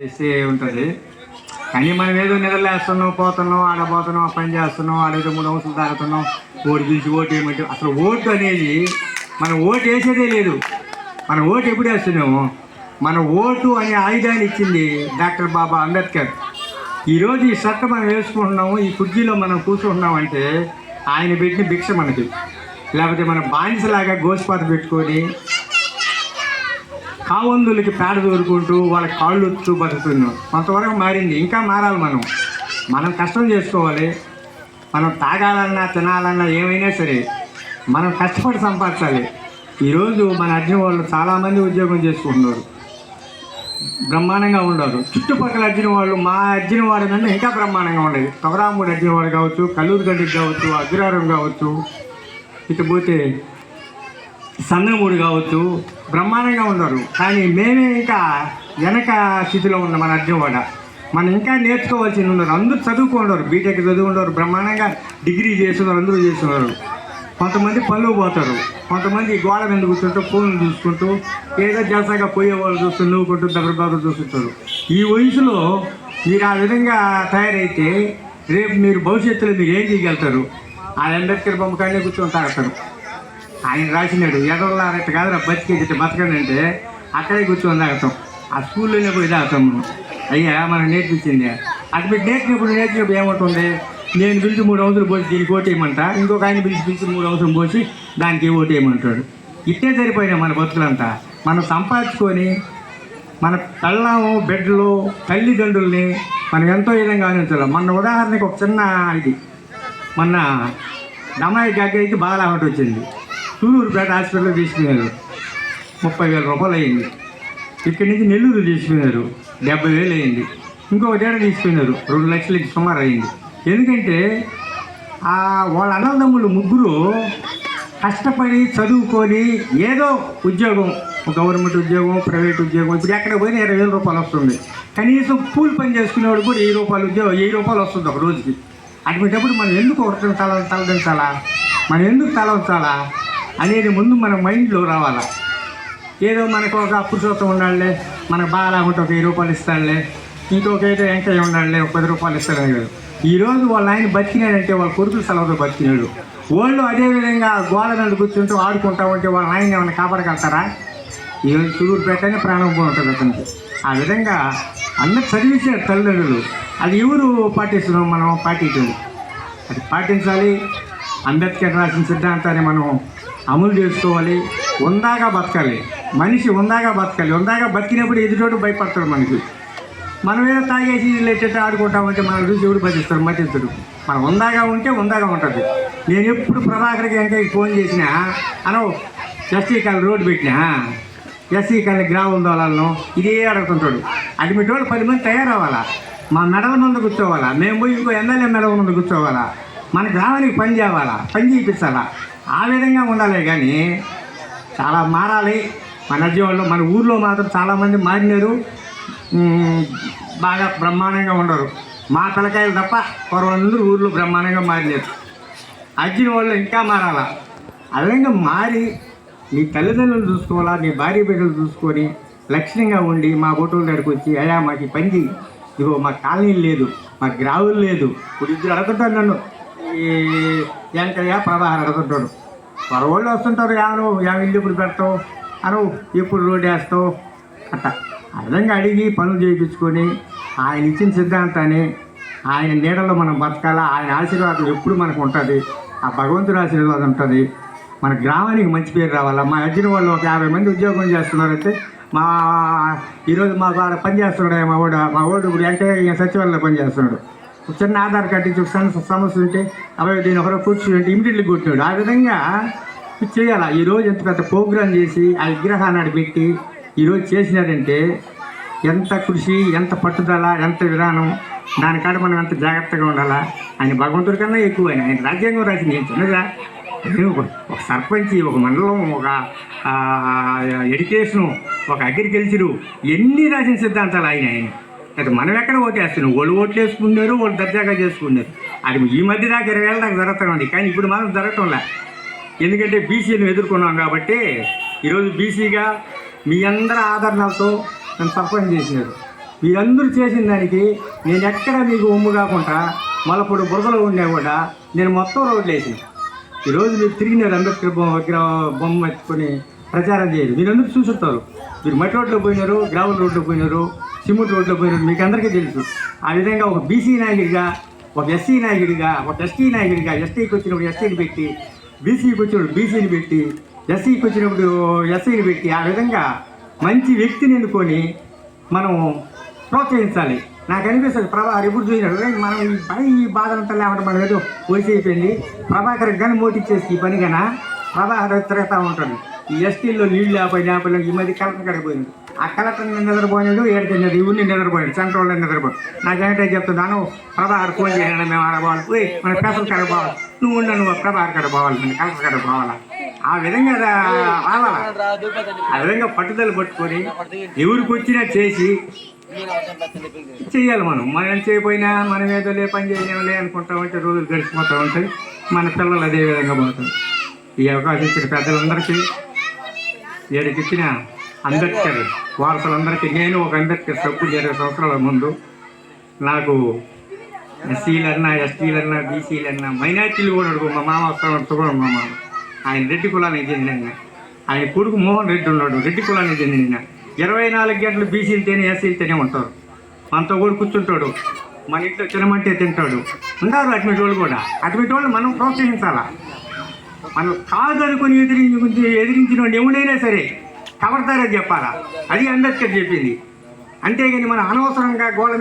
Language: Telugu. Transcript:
చేస్తే ఉంటుంది. కానీ మనం ఏదో నిద్రలేస్తున్నాం పోతున్నాం ఆడ పోతున్నాం ఆ పని చేస్తున్నాం ఆడేదో మూడు అవసరం తాగుతున్నాం ఓటు పిలిచి ఓటు వేయమంటే అసలు ఓటు అనేది మనం ఓటు వేసేదే లేదు. మనం ఓటు ఎప్పుడు వేస్తున్నాము? మన ఓటు అనే ఆయుధాన్ని ఇచ్చింది డాక్టర్ బాబా అంబేద్కర్. ఈరోజు ఈ షర్ట్ మనం వేసుకుంటున్నాము ఈ కుర్చీలో మనం కూర్చుంటున్నాం అంటే ఆయన పెట్టిన భిక్ష మనకి. లేకపోతే మన బానిసలాగా గోసిపాత పెట్టుకొని కావందులకి పేడ దూరుకుంటూ వాళ్ళ కాళ్ళు వచ్చూ బతుకుతున్నాం. కొంతవరకు మారింది. ఇంకా మారాలి మనం. మనం కష్టం చేసుకోవాలి. మనం తాగాలన్నా తినాలన్నా ఏమైనా సరే మనం కష్టపడి సంపాదించాలి. ఈరోజు మన అర్జున వాళ్ళు చాలామంది ఉద్యోగం చేసుకుంటున్నారు. బ్రహ్మాండంగా ఉండరు చుట్టుపక్కల అర్జున వాళ్ళు మా అర్జున వాడి కంటే ఇంకా బ్రహ్మాండంగా ఉండేది. తొగరాముడు అర్జున వాడు కావచ్చు కల్లూరు గడ్డికి కావచ్చు అగ్రహారం కావచ్చు. ఇటు పోతే కావచ్చు బ్రహ్మాండంగా ఉన్నారు. కానీ మేమే ఇంకా వెనక స్థితిలో ఉన్న మన అర్జునవాడ మనం ఇంకా నేర్చుకోవాల్సింది ఉన్నారు. అందరూ చదువుకున్నారు బీటెక్ చదువుకున్నారు బ్రహ్మాండంగా డిగ్రీ చేస్తున్నారు. అందరూ చేస్తున్నారు. కొంతమంది పనులు పోతారు. కొంతమంది గోడ మీద కూర్చుంటూ ఫోన్లు చూసుకుంటూ ఏదో జలసాగా పోయే వాళ్ళు చూస్తూ నవ్వుకుంటూ దగ్గర చూస్తుంటారు. ఈ వయసులో మీరు ఆ విధంగా తయారైతే రేపు మీరు భవిష్యత్తులో మీరు ఏం చేయగలుగుతారు? ఆ అంబేద్కర్ బొమ్మకాయనే కూర్చొని తాగుతారు. ఆయన రాసినాడు. ఎదవలారట్టు కాదురా బతికేది బతకడంటే అంటే అక్కడే కూర్చొని తాగుతాం. ఆ స్కూల్లోనే పోయి తాగుతాం మనం. అయ్యా మనం నేర్పించింది. అటు పెట్టి నేర్చినప్పుడు నేర్చినప్పుడు ఏముంటుంది నేను పిలిచి మూడు అవసరం పోసి దీనికి ఓటు ఇంకొక ఆయన పిలిచి పిలిచి మూడు అవసరం పోసి దానికి ఓటు వేయమంటాడు. ఇట్టే సరిపోయినా మన బతుకులంతా. మనం సంపాదించుకొని మన పెళ్ళాము బిడ్డలు తల్లిదండ్రుల్ని మనం ఎంతో విధంగా ఆలోచించాలి మన ఉదాహరణకు ఒక చిన్న ఇది. మొన్న దమాయి దగ్గర బాగా ఒకటి వచ్చింది. సూలూరుపేట హాస్పిటల్లో తీసుకున్నారు ముప్పై వేల రూపాయలు అయింది ఇక్కడి నుంచి నెల్లూరు తీసుకున్నారు డెబ్బై వేలు అయింది ఇంకొక డేట తీసుకున్నారు రెండు లక్షలకి సుమారు అయింది ఎందుకంటే వాళ్ళ అన్నదమ్ములు ముగ్గురు కష్టపడి చదువుకొని ఏదో ఉద్యోగం గవర్నమెంట్ ఉద్యోగం ప్రైవేట్ ఉద్యోగం ఇప్పుడు ఎక్కడ పోయినా ఇరవై వేల రూపాయలు వస్తుంది. కనీసం కూలి పని చేసుకునేవాడు కూడా వెయ్యి రూపాయలు ఉద్యోగం వెయ్యి రూపాయలు వస్తుంది ఒక రోజుకి. అటువంటిప్పుడు మనం ఎందుకు ఒకటి తల తలదించాలా మనం ఎందుకు తల ఉంచాలా? అనేది ముందు మన మైండ్లో రావాలా. ఏదో మనకు ఒక పురుషోత్తం ఉండాలే మనకు బాగా ఒక వెయ్యి రూపాయలు ఇస్తాడులే ఇంకొక ఏదో వెంకయ్య ఉండాలే ఒక పది రూపాయలు ఇస్తాడని కాదు ఈరోజు వాళ్ళ ఆయన బతికినాడంటే వాళ్ళ కొడుకులు సెలవుతో బతికినాడు. వాళ్ళు అదేవిధంగా గోడ కూర్చుంటూ ఆడుకుంటా ఉంటే వాళ్ళ ఆయన ఏమైనా కాపాడగలుగుతారా? ఈరోజు చూరు పెట్టని ప్రాణం ఉంటుంది అతనికి. ఆ విధంగా అన్న చదివించారు తల్లిదండ్రులు. అది ఎవరు పాటిస్తున్నాం మనం పాటించదు అది పాటించాలి. అంబేద్కర్ రాసిన సిద్ధాంతాన్ని మనం అమలు చేసుకోవాలి ఉందాగా బతకాలి. మనిషి ఉందాగా బతకాలి. ఉందాగా బతికినప్పుడు ఎదుటోడు భయపడతాడు మనకి మనం ఏదో తాగేసి లేచేట ఆడుకుంటామంటే మన చూసి ఎవడు భజిస్తాడు? మతిస్తాడు. మనం ఉందాగా ఉంటే ఉందాగా ఉంటుంది. నేను ఎప్పుడు ప్రభాకర్కి ఇంకా ఫోన్ చేసినా అనో ఎస్సీ కాలు రోడ్డు పెట్టినా ఎస్సీ కాలు గ్రామం దోళాలను ఇదే అడుగుతుంటాడు. అటువంటి వాళ్ళు పది మంది తయారవ్వాలా? మా మెడల ముందు కూర్చోవాలా? మేము పోయి ఇంకో ఎమ్మెల్యే మెడల ముందు కూర్చోవాలా? మన గ్రామానికి పని చేయాలా? పని చేయించాలా? ఆ విధంగా ఉండాలి కానీ చాలా మారాలి. మన వాళ్ళు మన ఊర్లో మాత్రం చాలామంది మారినారు. బాగా బ్రహ్మాండంగా ఉండరు. మా పిల్లకాయలు తప్ప పూర్వందరూ ఊర్లో బ్రహ్మాండంగా మారినారు. అర్జున్ వాళ్ళు ఇంకా మారాలా? ఆ విధంగా మారి నీ తల్లిదండ్రులు చూసుకోవాలా? నీ భార్య బిడ్డలు చూసుకొని లక్ష్యంగా ఉండి మా ఫోటోల దగ్గరికి వచ్చి అయ్యా మాకు ఈ పని చెయ్యి ఇగో మా కాలనీలు లేదు మా గ్రావులు లేదు ఇప్పుడు ఇద్దరు అడుగుతారు నన్ను ఈ వెంకయ్య పదహారు అడుగుంటాడు. పొరవాళ్ళు వస్తుంటారు యాను యా ఇల్లు ఇప్పుడు పెడతావు అను ఎప్పుడు రోడ్డు వేస్తావు? అట్ట. ఆ విధంగా అడిగి పనులు చేయించుకొని ఆయన ఇచ్చిన సిద్ధాంతాన్ని ఆయన నీడలో మనం బతకాల ఆయన ఆశీర్వాదం ఎప్పుడు మనకు ఉంటుంది ఆ భగవంతుడి ఆశీర్వాదం ఉంటుంది. మన గ్రామానికి మంచి పేరు రావాలా? మా అర్జున వాళ్ళు ఒక యాభై మంది ఉద్యోగం చేస్తున్నారైతే మా ఈరోజు మా వాడు పని చేస్తున్నాడు మా వాడు మా వాడు ఇప్పుడు వెంకయ్య సచివాలయంలో పని చేస్తున్నాడు. ఒక చిన్న ఆధార్ కార్డు ఇచ్చి ఒక సమస్య ఉంటే అబ్బాయి దీని ఒకరో కూర్చుంటే ఇమీడియట్లీ కొట్టినాడు ఆ విధంగా చేయాలా? ఈరోజు ఎంత పెద్ద ప్రోగ్రాం చేసి ఆ విగ్రహాన్ని పెట్టి ఈరోజు చేసినారంటే ఎంత కృషి ఎంత పట్టుదల ఎంత విధానం దానికాడ మనం ఎంత జాగ్రత్తగా ఉండాలా? ఆయన భగవంతుడి కన్నా ఎక్కువ ఆయన. ఆయన రాజ్యాంగం రాసింది. ఏం చిన్నదా ఒక సర్పంచి ఒక మండలం ఒక ఎడ్యుకేషను ఒక అగ్రికల్చరు ఎన్ని రాసిన సిద్ధాంతాలు ఆయన ఆయన? అయితే మనం ఎక్కడ ఓటేస్తున్నాం వాళ్ళు ఓట్లు వేసుకున్నారు వాళ్ళు దర్జాగా చేసుకున్నారు అది ఈ మధ్య దాకా ఇరవై ఏళ్ళ దాకా జరుగుతూ కానీ ఇప్పుడు మాత్రం జరగటంలే ఎందుకంటే బీసీని ఎదుర్కొన్నాం కాబట్టి ఈరోజు బీసీగా మీ అందరి ఆదరణలతో నన్ను సర్పంచ్ చేసినారు. మీరందరూ చేసిన దానికి నేను ఎక్కడ మీకు ఒమ్ము కాకుండా మళ్ళప్పుడు బురదలో ఉండే కూడా నేను మొత్తం రోడ్లు వేసిన. ఈరోజు మీరు తిరిగినారు అంబేద్కర్ బొమ్మ విగ్రహ బొమ్మ ఎత్తుకొని ప్రచారం చేయరు. మీరందరూ చూసుంటారు మీరు మట్టి రోడ్లో పోయినారు గ్రావెల్ రోడ్లో పోయినారు సిమెంట్ రోడ్లో పోయినారు మీకు అందరికీ తెలుసు. ఆ విధంగా ఒక బీసీ నాయకుడిగా ఒక ఎస్సీ నాయకుడిగా ఒక ఎస్టీ నాయకుడిగా ఎస్టీకి వచ్చినప్పుడు ఎస్టీని పెట్టి బీసీకి వచ్చినప్పుడు బీసీని పెట్టి ఎస్సీకి వచ్చినప్పుడు ఎస్సీని పెట్టి ఆ విధంగా మంచి వ్యక్తిని ఎన్నుకొని మనం ప్రోత్సహించాలి. నాకు అనిపిస్తుంది ప్రభాకర్ ఎప్పుడు చూసినాడు మనం ఈ పని ఈ బాధలంతా లేకుండా మనం ఏదో వయసు అయిపోయింది ప్రభాకర్ గని మోటిచ్చేసి ఈ పని కన్నా ప్రభాకర్ తిరుగుతూ ఉంటాడు. ఈ ఎస్టీల్లో నీళ్ళు లేకపోయినా ఈ మధ్య కలెక్టర్ కాడికి పోయింది ఆ కలెక్టర్ నిద్రపోయినాడు ఏడుతున్నది ఇవన్నీ నిద్రపోయాడు సెంటర్ వాళ్ళు నిద్రపోయాడు నాకేంటే చెప్తున్నాను ప్రభాకర్ ఫోన్ చేయండి మేము ఆడ పోయి మన స్పెషల్ కడ పోవాలి. నువ్వు ఉండ నువ్వు ప్రభాకర్ కడ పోవాలి మన కలెక్టర్ కడ పోవాలా? ఆ విధంగా రావాలా? ఆ విధంగా పట్టుదల పట్టుకొని ఎవరికి వచ్చినా చేసి చెయ్యాలి మనం. మనం చేయకపోయినా మనం ఏదో లే పని చేయలేములే అనుకుంటా ఉంటే రోజులు గడిచిపోతూ ఉంటాయి. మన పిల్లలు అదే విధంగా పోతాయి ఈ అవకాశం ఇచ్చిన పెద్దలందరికీ ఏడుకిచ్చిన అంబేద్కర్ వారసులందరికీ నేను ఒక అంబేద్కర్ సభ్యులు ఇరవై సంవత్సరాల ముందు నాకు ఎస్సీలన్నా ఎస్టీలన్నా బీసీలన్నా మైనార్టీలు కూడా అడుగు మా మామ వస్తాడు కూడా మా మామ. ఆయన రెడ్డి కులానికి చెందిన ఆయన. కొడుకు మోహన్ రెడ్డి ఉన్నాడు రెడ్డి కులానికి చెందిన ఇరవై నాలుగు గంటలు బీసీలతోనే ఎస్సీలతోనే ఉంటారు. మనతో కూడా కూర్చుంటాడు. మన ఇంట్లో తినమంటే తింటాడు. ఉన్నారు అటువంటి వాళ్ళు కూడా. అటువంటి వాళ్ళు మనం ప్రోత్సహించాలా? మనం కాదనుకుని ఎదిరించి ఎదిరించిన వాళ్ళు ఎవడైనా సరే కవర్తారని చెప్పాలా? అది అందరికీ చెప్పింది. అంతేగాని మన అనవసరంగా గోడ